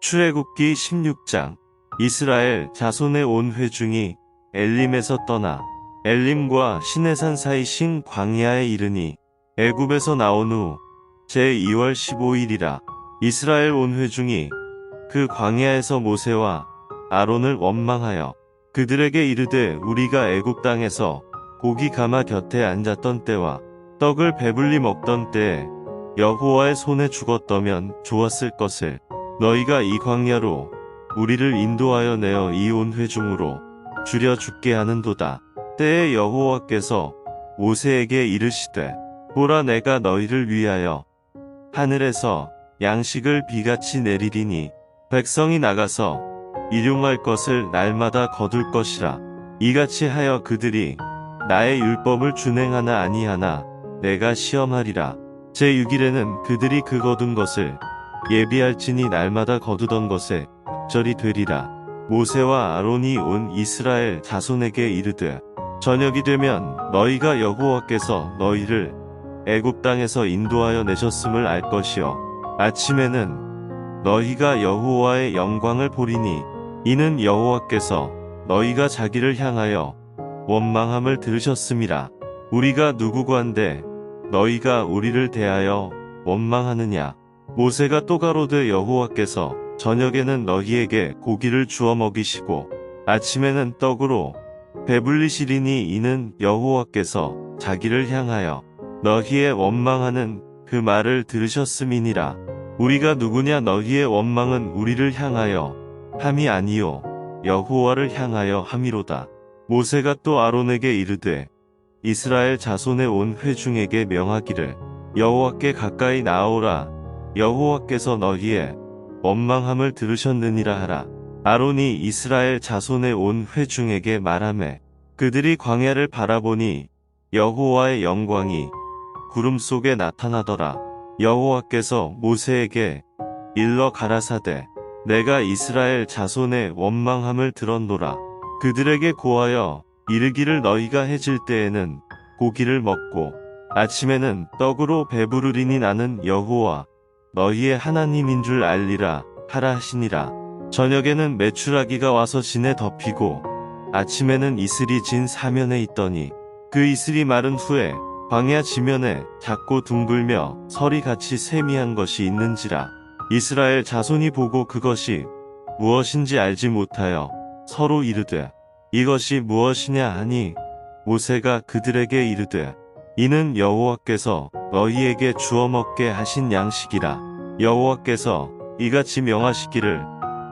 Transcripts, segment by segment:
출애굽기 16장. 이스라엘 자손의 온 회중이 엘림에서 떠나 엘림과 시내산 사이 신 광야에 이르니 애굽에서 나온 후 제2월 15일이라 이스라엘 온 회중이 그 광야에서 모세와 아론을 원망하여 그들에게 이르되 우리가 애굽 땅에서 고기 가마 곁에 앉았던 때와 떡을 배불리 먹던 때에 여호와의 손에 죽었더면 좋았을 것을 너희가 이 광야로 우리를 인도하여 내어 이 온 회중으로 줄여 죽게 하는도다. 때에 여호와께서 모세에게 이르시되 보라 내가 너희를 위하여 하늘에서 양식을 비같이 내리리니 백성이 나가서 일용할 것을 날마다 거둘 것이라 이같이 하여 그들이 나의 율법을 준행하나 아니하나 내가 시험하리라 제 6일에는 그들이 그 거둔 것을 예비할지니 날마다 거두던 것에 적절히 되리라. 모세와 아론이 온 이스라엘 자손에게 이르되 저녁이 되면 너희가 여호와께서 너희를 애굽 땅에서 인도하여 내셨음을 알 것이요. 아침에는 너희가 여호와의 영광을 보리니 이는 여호와께서 너희가 자기를 향하여 원망함을 들으셨음이라. 우리가 누구관데 너희가 우리를 대하여 원망하느냐 모세가 또 가로되 여호와께서 저녁에는 너희에게 고기를 주어 먹이시고 아침에는 떡으로 배불리시리니 이는 여호와께서 자기를 향하여 너희의 원망하는 그 말을 들으셨음이니라. 우리가 누구냐? 너희의 원망은 우리를 향하여 함이 아니요 여호와를 향하여 함이로다. 모세가 또 아론에게 이르되 이스라엘 자손의 온 회중에게 명하기를 여호와께 가까이 나오라 여호와께서 너희의 원망함을 들으셨느니라 하라. 아론이 이스라엘 자손의 온 회중에게 말하매 그들이 광야를 바라보니 여호와의 영광이 구름 속에 나타나더라. 여호와께서 모세에게 일러 가라사대 내가 이스라엘 자손의 원망함을 들었노라. 그들에게 고하여 이르기를 너희가 해질 때에는 고기를 먹고 아침에는 떡으로 배부르리니 나는 여호와 너희의 하나님인 줄 알리라 하라 하시니라. 저녁에는 메추라기가 와서 진에 덮이고 아침에는 이슬이 진 사면에 있더니 그 이슬이 마른 후에 광야 지면에 작고 둥글며 설이 같이 세미한 것이 있는지라. 이스라엘 자손이 보고 그것이 무엇인지 알지 못하여 서로 이르되 이것이 무엇이냐 하니 모세가 그들에게 이르되 이는 여호와께서 너희에게 주어 먹게 하신 양식이라. 여호와께서 이같이 명하시기를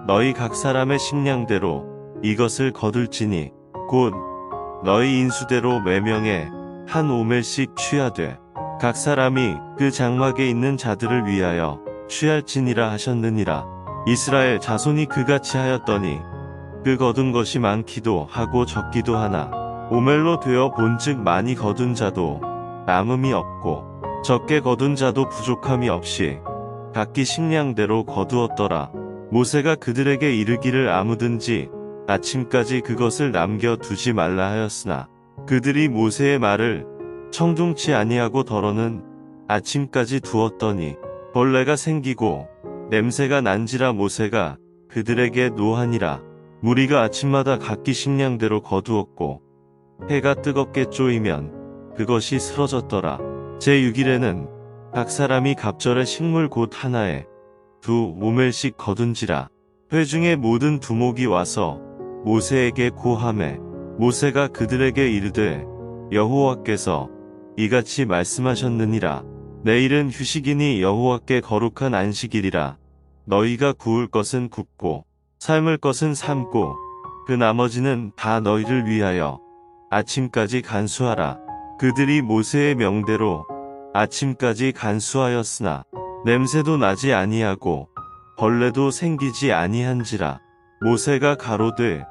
너희 각 사람의 식량대로 이것을 거둘지니 곧 너희 인수대로 매명에 한 오멜씩 취하되 각 사람이 그 장막에 있는 자들을 위하여 취할지니라 하셨느니라. 이스라엘 자손이 그같이 하였더니 그 거둔 것이 많기도 하고 적기도 하나. 오멜로 되어 본즉 많이 거둔 자도 남음이 없고 적게 거둔 자도 부족함이 없이 각기 식량대로 거두었더라. 모세가 그들에게 이르기를 아무든지 아침까지 그것을 남겨 두지 말라 하였으나 그들이 모세의 말을 청중치 아니하고 더러는 아침까지 두었더니 벌레가 생기고 냄새가 난지라 모세가 그들에게 노하니라. 무리가 아침마다 각기 식량대로 거두었고 해가 뜨겁게 쪼이면 그것이 쓰러졌더라. 제6일에는 각 사람이 갑절의 식물 곧 하나에 두 오멜씩 거둔지라. 회중의 모든 두목이 와서 모세에게 고함해 모세가 그들에게 이르되 여호와께서 이같이 말씀하셨느니라. 내일은 휴식이니 여호와께 거룩한 안식일이라. 너희가 구울 것은 굽고 삶을 것은 삶고 그 나머지는 다 너희를 위하여 아침까지 간수하라 그들이 모세의 명대로 아침까지 간수하였으나 냄새도 나지 아니하고 벌레도 생기지 아니한지라 모세가 가로되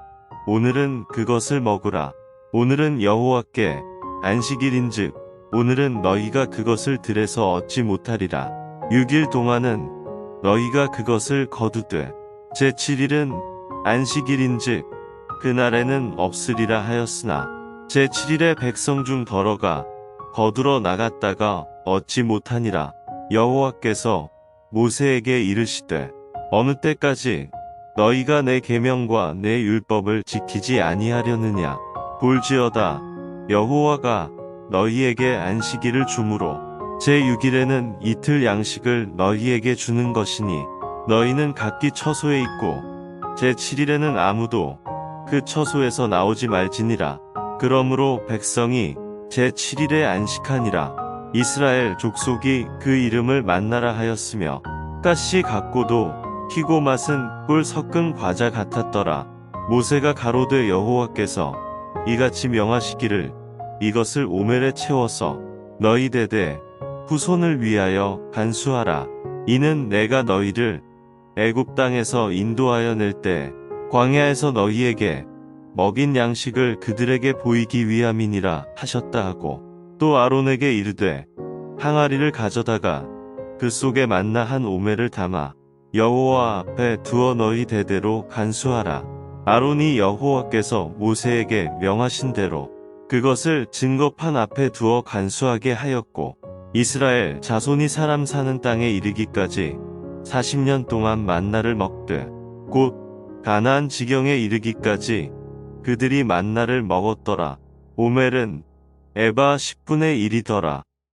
오늘은 그것을 먹으라. 오늘은 여호와께 안식일인즉 오늘은 너희가 그것을 들에서 얻지 못하리라. 6일 동안은 너희가 그것을 거두되 제7일은 안식일인즉 그날에는 없으리라 하였으나 제7일에 백성 중 더러가 거두러 나갔다가 얻지 못하니라. 여호와께서 모세에게 이르시되 어느 때까지 너희가 내 계명과 내 율법을 지키지 아니하려느냐? 볼지어다. 여호와가 너희에게 안식일을 주므로 제 6일에는 이틀 양식을 너희에게 주는 것이니 너희는 각기 처소에 있고 제 7일에는 아무도 그 처소에서 나오지 말지니라 그러므로 백성이 제 7일에 안식하니라. 이스라엘 족속이 그 이름을 만나라 하였으며 가시 같고도 희고 맛은 꿀 섞은 과자 같았더라. 모세가 가로되 여호와께서 이같이 명하시기를 이것을 오멜에 채워서 너희 대대 후손을 위하여 간수하라. 이는 내가 너희를 애굽 땅에서 인도하여 낼 때 광야에서 너희에게 먹인 양식을 그들에게 보이기 위함이니라 하셨다 하고 또 아론에게 이르되 항아리를 가져다가 그 속에 만나 한 오매를 담아 여호와 앞에 두어 너희 대대로 간수하라. 아론이 여호와께서 모세에게 명하신 대로 그것을 증거판 앞에 두어 간수하게 하였고 이스라엘 자손이 사람 사는 땅에 이르기까지 40년 동안 만나를 먹되 곧 가나안 지경에 이르기까지 그들이 만나를 먹었더라. 오멜은 에바 10분의 1이더라